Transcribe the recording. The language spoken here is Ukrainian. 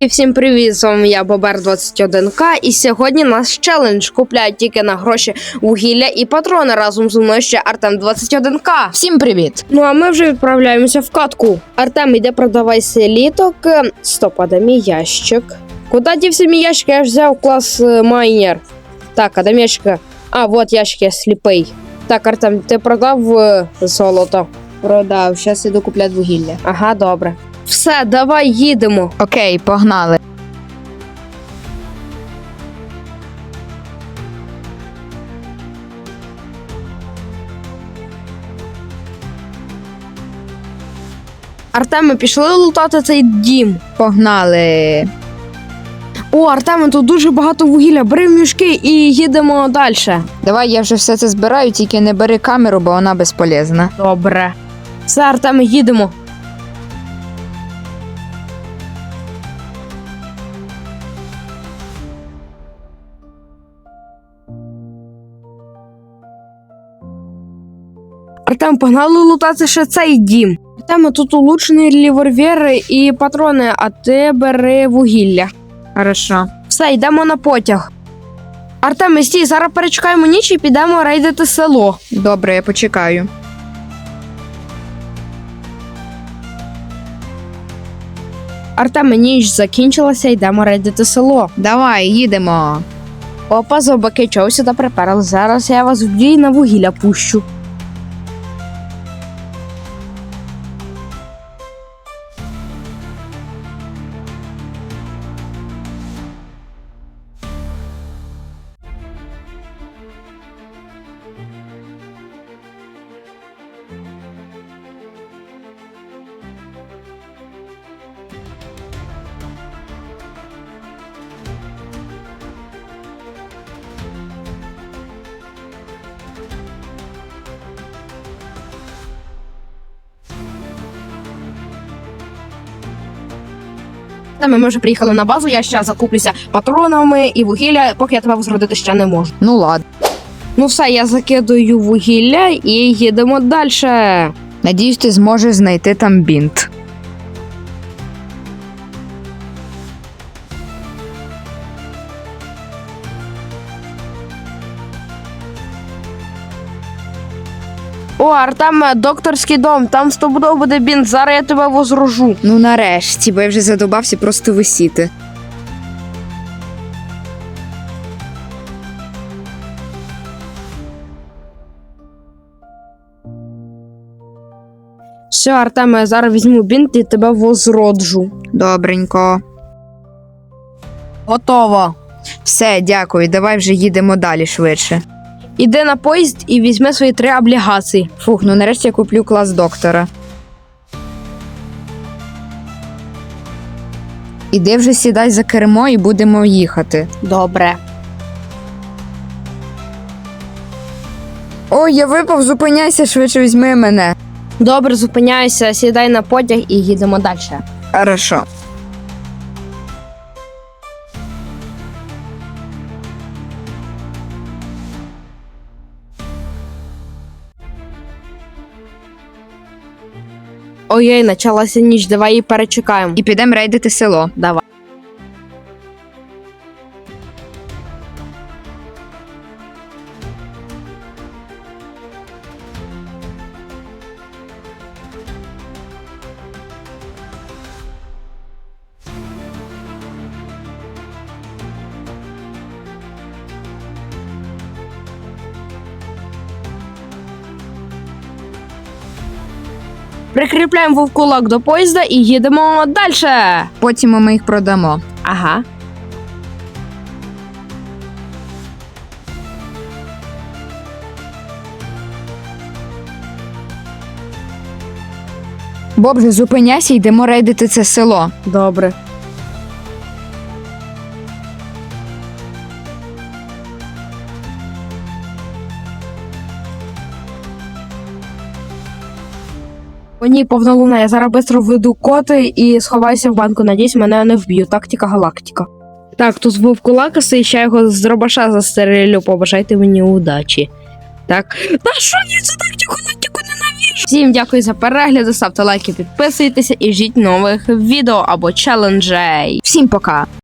І всім привіт, з вами я Бобер21К, і сьогодні наш челендж купляють тільки на гроші вугілля і патрони разом зі мною ще Артем 21К. Всім привіт! Ну а ми вже відправляємося в катку. Артем, іде продавай селіток. Стоп, а де мій ящик? Куди дівся мій ящик? Я ж взяв клас е, майнер. Так, а де мій ящик? А, от ящик, я сліпий. Так, Артем, ти продав е, золото? Продав, зараз іду купляти вугілля. Ага, добре. Все, давай їдемо. Окей, погнали. Артем, ми пішли лутати цей дім. Погнали. О, Артеме, тут дуже багато вугілля. Бери мішки і їдемо далі. Давай я вже все це збираю, тільки не бери камеру, бо вона безполезна. Добре. Все, Артеме, їдемо. Артем, погнали лутати ще цей дім. Артеме, тут улучшені револьвери і патрони, а ти бери вугілля. Хорошо. Все, йдемо на потяг. Артем, стій, зараз перечекаємо ніч і підемо рейдити село. Добре, я почекаю. Артем, ніч закінчилася, йдемо рейдити село. Давай, їдемо. Опа, зобаки, чого сюди приперли? Зараз я вас в бій на вугілля пущу. Ми, ми вже приїхали на базу, я ще закуплюся патронами і вугілля, поки я тебе возродити ще не можу. Ну ладно. Ну все, я закидую вугілля і їдемо далі. Надіюсь, ти зможеш знайти там бінт. О, Артем, докторський дом, там стобудов буде бінт, зараз я тебе возрожу. Ну нарешті, бо я вже задобався просто висіти. Все, Артем, я зараз візьму бінт і тебе возроджу. Добренько. Готово. Все, дякую. Давай вже їдемо далі швидше. Іди на поїзд і візьми свої три облігації. Фух, ну нарешті я куплю клас доктора. Іди вже сідай за кермо і будемо їхати. Добре. Ой, я випав, зупиняйся, швидше візьми мене. Добре, зупиняйся, сідай на потяг і їдемо далі. Хорошо. Ой, почалася ніч, давай її перечекаємо. І підемо рейдити село. Давай. Прикріпляємо вовкулак до поїзда і їдемо далі. Потім ми їх продамо. Ага. Бобже, зупиняйся, йдемо рейдити це село. Добре. О, ні, повна. Я зараз швидко введу коти і сховаюся в банку. Надіюсь, мене не вб'ють. Тактика галактика. Так, тут вовкулакаси, і ще його з дробаша застрелю. Побажайте мені удачі. Так. Та що я це так тихонатіку ненавіжу? Всім дякую за перегляд, ставте лайки, підписуйтеся і ждіть нових відео або челенджей. Всім пока!